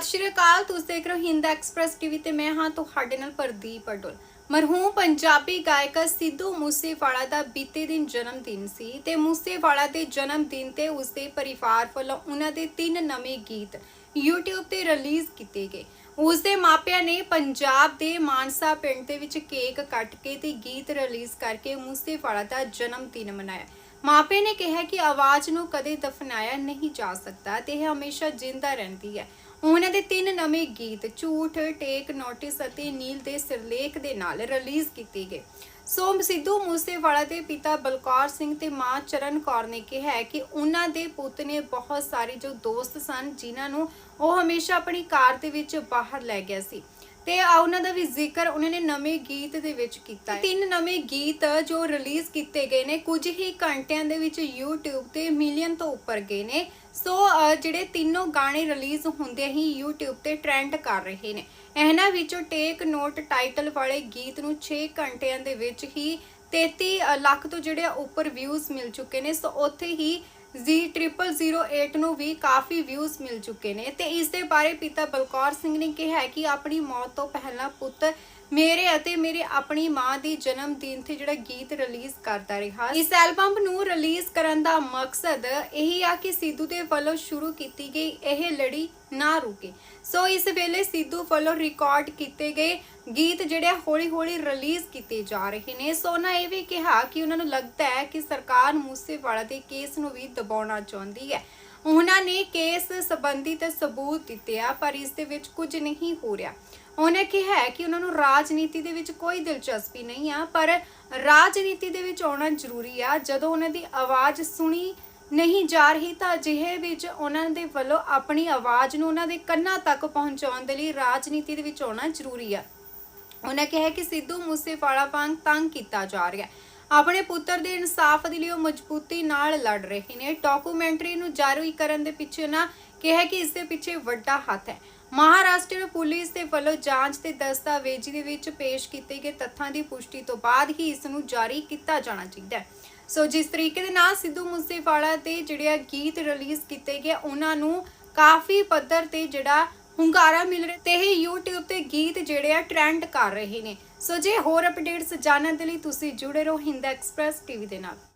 ਸਤਿ ਸ਼੍ਰੀ ਅਕਾਲ, ਤੁਸੀਂ ਦੇਖ ਰਹੇ ਹੋ ਹਿੰਦ ਐਕਸਪ੍ਰੈਸ ਟੀਵੀ ਤੇ ਮੈਂ ਹਾਂ ਤੁਹਾਡੇ ਨਾਲ ਪ੍ਰਦੀਪ ਅਡੋਲ ਮਰਹੂਮ ਪੰਜਾਬੀ ਗਾਇਕ ਸਿੱਧੂ ਮੂਸੇਵਾਲਾ ਦਾ ਬੀਤੇ ਦਿਨ ਜਨਮ ਦਿਨ ਸੀ ਤੇ ਮੂਸੇਵਾਲਾ ਦੇ ਜਨਮ ਦਿਨ ਤੇ ਉਸਦੇ ਪਰਿਵਾਰ ਵੱਲੋਂ ਉਹਨਾਂ ਦੇ ਤਿੰਨ ਨਵੇਂ ਗੀਤ YouTube ਤੇ ਰਿਲੀਜ਼ ਕੀਤੇ ਗਏ। ਉਸਦੇ ਮਾਪਿਆਂ ਨੇ ਪੰਜਾਬ ਦੇ ਮਾਨਸਾ ਪਿੰਡ ਦੇ ਵਿੱਚ ਕੇਕ ਕੱਟ ਕੇ ਤੇ ਗੀਤ ਰਿਲੀਜ਼ ਕਰਕੇ ਮੂਸੇਵਾਲਾ ਦਾ ਜਨਮ ਦਿਨ ਮਨਾਇਆ। ਮਾਪੇ ਨੇ ਕਿਹਾ ਕਿ ਆਵਾਜ਼ ਨੂੰ ਕਦੇ ਦਫਨਾਇਆ ਨਹੀਂ ਜਾ ਸਕਦਾ ਤੇ ਇਹ ਹਮੇਸ਼ਾ ਜਿੰਦਾ ਰਹਿੰਦੀ ਹੈ। ਉਹਨਾਂ ਦੇ ਤਿੰਨ ਨਵੇਂ ਗੀਤ ਝੂਠ, ਟੇਕ, ਨੋਟਿਸ ਅਤੇ ਨੀਲ ਦੇ ਸਿਰਲੇਖ ਦੇ ਨਾਲ ਰਿਲੀਜ਼ ਕੀਤੇ ਗਏ। ਸੋ ਸਿੱਧੂ ਮੂਸੇਵਾਲਾ ਦੇ ਪਿਤਾ ਬਲਕੌਰ ਸਿੰਘ ਤੇ ਮਾਂ ਚਰਨ ਕੌਰ ਨੇ ਕਿਹਾ ਹੈ ਕਿ ਉਹਨਾਂ ਦੇ ਪੁੱਤ ਨੇ ਬਹੁਤ ਸਾਰੇ ਜੋ ਦੋਸਤ ਸਨ, ਜਿਨ੍ਹਾਂ ਨੂੰ ਉਹ ਹਮੇਸ਼ਾ ਆਪਣੀ ਕਾਰ ਦੇ ਵਿੱਚ ਬਾਹਰ ਲੈ ਗਿਆ ਸੀ। ਤੇ ਆ ਉਹਨਾਂ ਦਾ ਵੀ ਜ਼ਿਕਰ ਉਹਨਾਂ ਨੇ ਨਵੇਂ ਗੀਤ ਦੇ ਵਿੱਚ ਕੀਤਾ ਹੈ। ਤਿੰਨ ਨਵੇਂ ਗੀਤ ਜੋ ਰਿਲੀਜ਼ ਕੀਤੇ ਗਏ ਨੇ, ਕੁਝ ਹੀ ਘੰਟਿਆਂ ਦੇ ਵਿੱਚ YouTube ਤੇ ਮਿਲੀਅਨ ਤੋਂ ਉੱਪਰ ਗਏ ਨੇ। ਸੋ ਜਿਹੜੇ ਤਿੰਨੋਂ ਗਾਣੇ ਰਿਲੀਜ਼ ਹੁੰਦੇ ਹੀ YouTube ਤੇ ਟ੍ਰੈਂਡ ਕਰ ਰਹੇ ਨੇ। ਇਹਨਾਂ ਵਿੱਚੋਂ ਟੇਕ ਨੋਟ ਟਾਈਟਲ ਵਾਲੇ ਗੀਤ ਨੂੰ 6 ਘੰਟਿਆਂ ਦੇ ਵਿੱਚ ਹੀ 33 ਲੱਖ ਤੋਂ ਜਿਹੜੇ ਉੱਪਰ ਵਿਊਜ਼ ਮਿਲ ਚੁੱਕੇ ਨੇ। ਸੋ, ਉੱਥੇ ਹੀ Z0008 ਨੂੰ ਵੀ ਕਾਫੀ ਵਿਊਜ਼ ਮਿਲ ਚੁੱਕੇ ਨੇ। ਤੇ ਇਸ ਦੇ ਬਾਰੇ ਪਿਤਾ ਬਲਕੌਰ ਸਿੰਘ ਨੇ ਕਿਹਾ ਕਿ ਆਪਣੀ ਮੌਤ ਤੋਂ ਪਹਿਲਾਂ ਪੁੱਤ ਮੇਰੇ ਅਤੇ ਮੇਰੇ ਆਪਣੀ ਮਾਂ ਦੀ ਜਨਮ ਦਿਨ ਤੇ ਜਿਹੜਾ ਗੀਤ ਰਿਲੀਜ਼ ਕਰਦਾ ਰਿਹਾ। ਇਸ ਐਲਬਮ ਨੂੰ ਰਿਲੀਜ਼ ਕਰਨ ਦਾ ਮਕਸਦ ਇਹ ਆ ਕਿ ਸਿੱਧੂ ਦੇ ਵੱਲੋਂ ਸ਼ੁਰੂ ਕੀਤੀ ਗਈ ਇਹ ਲੜੀ ਨਾ ਰੁਕੇ। ਸੋ ਇਸ ਵੇਲੇ ਸਿੱਧੂ ਵੱਲੋਂ ਰਿਕਾਰਡ ਕੀਤੇ ਗਏ ਗੀਤ ਜਿਹੜੇ ਹੌਲੀ-ਹੌਲੀ ਰਿਲੀਜ਼ ਕੀਤੇ ਜਾ ਰਹੇ ਨੇ। ਸੋ ਉਹਨਾਂ ਇਹ ਵੀ ਕਿਹਾ ਕਿ ਉਹਨਾਂ ਨੂੰ ਲੱਗਦਾ ਹੈ ਕਿ ਸਰਕਾਰ ਮੂਸੇਵਾਲਾ ਦੇ ਕੇਸ ਨੂੰ ਵੀ ਦਬਾਉਣਾ ਚਾਹੁੰਦੀ ਹੈ। ਉਹਨਾਂ ਨੇ ਕੇਸ ਸੰਬੰਧੀ ਸਬੂਤ ਦਿੱਤੇ ਆ, ਪਰ ਇਸ ਦੇ ਵਿੱਚ ਕੁਝ ਨਹੀਂ ਹੋ ਰਿਹਾ। ਉਹਨੇ ਕਿਹਾ ਹੈ ਕਿ ਉਹਨਾਂ ਨੂੰ ਰਾਜਨੀਤੀ ਦੇ ਵਿੱਚ ਕੋਈ ਦਿਲਚਸਪੀ ਨਹੀਂ ਆ, ਪਰ ਰਾਜਨੀਤੀ ਦੇ ਵਿੱਚ ਆਉਣਾ ਜ਼ਰੂਰੀ ਆ। ਜਦੋਂ ਉਹਨਾਂ ਦੀ ਆਵਾਜ਼ ਸੁਣੀ ਨਹੀਂ ਜਾ ਰਹੀ ਤਾਂ ਅਜਿਹੇ ਵਿੱਚ ਉਹਨਾਂ ਦੇ ਵੱਲੋਂ ਆਪਣੀ ਆਵਾਜ਼ ਨੂੰ ਉਹਨਾਂ ਦੇ ਕੰਨਾਂ ਤੱਕ ਪਹੁੰਚਾਉਣ ਦੇ ਲਈ ਰਾਜਨੀਤੀ ਦੇ ਵਿੱਚ ਆਉਣਾ ਜ਼ਰੂਰੀ ਆ। ਉਹਨਾਂ ਕਿਹਾ ਕਿ ਸਿੱਧੂ ਮੂਸੇਵਾਲਾ ਵਾਂਗ ਤੰਗ ਕੀਤਾ ਜਾ ਰਿਹਾ ਹੈ। ਆਪਣੇ ਪੁੱਤਰ ਦੇ ਇਨਸਾਫ ਦੇ ਲਈ ਉਹ ਮਜ਼ਬੂਤੀ ਨਾਲ ਲੜ ਰਹੇ ਨੇ। ਡਾਕੂਮੈਂਟਰੀ ਨੂੰ ਜਾਰੀ ਕਰਨ ਦੇ ਪਿੱਛੇ ਨਾ ਕਿਹਾ ਕਿ ਇਸ ਦੇ ਪਿੱਛੇ ਵੱਡਾ ਹੱਥ ਹੈ। ਮਹਾਰਾਸ਼ਟਰ ਪੁਲਿਸ ਦੇ ਵੱਲੋਂ ਜਾਂਚ ਤੇ ਦਸਤਾਵੇਜ਼ੀ ਦੇ ਵਿੱਚ ਪੇਸ਼ ਕੀਤੇ ਗਏ ਤੱਥਾਂ ਦੀ ਪੁਸ਼ਟੀ ਤੋਂ ਬਾਅਦ ਹੀ ਇਸ ਨੂੰ ਜਾਰੀ ਕੀਤਾ ਜਾਣਾ ਚਾਹੀਦਾ ਹੈ। ਸੋ ਜਿਸ ਤਰੀਕੇ ਦੇ ਨਾਲ ਸਿੱਧੂ ਮੂਸੇਵਾਲਾ ਤੇ ਜਿਹੜੇ ਆ ਗੀਤ ਰਿਲੀਜ਼ ਕੀਤੇ ਗਏ, ਉਹਨਾਂ ਨੂੰ ਕਾਫੀ ਪੱਧਰ ਤੇ ਜਿਹੜਾ ਹੁੰਗਾਰਾ ਮਿਲ ਰਿਹਾ ਤੇ ਇਹ YouTube ਤੇ ਗੀਤ ਜਿਹੜੇ ਆ ਟ੍ਰੈਂਡ ਕਰ ਰਹੇ ਨੇ। ਸੋ ਜੇ ਹੋਰ ਅਪਡੇਟਸ ਜਾਣਨ ਦੇ ਲਈ ਤੁਸੀਂ ਜੁੜੇ ਰਹੋ ਹਿੰਦ ਐਕਸਪ੍ਰੈਸ ਟੀਵੀ ਦੇ ਨਾਲ।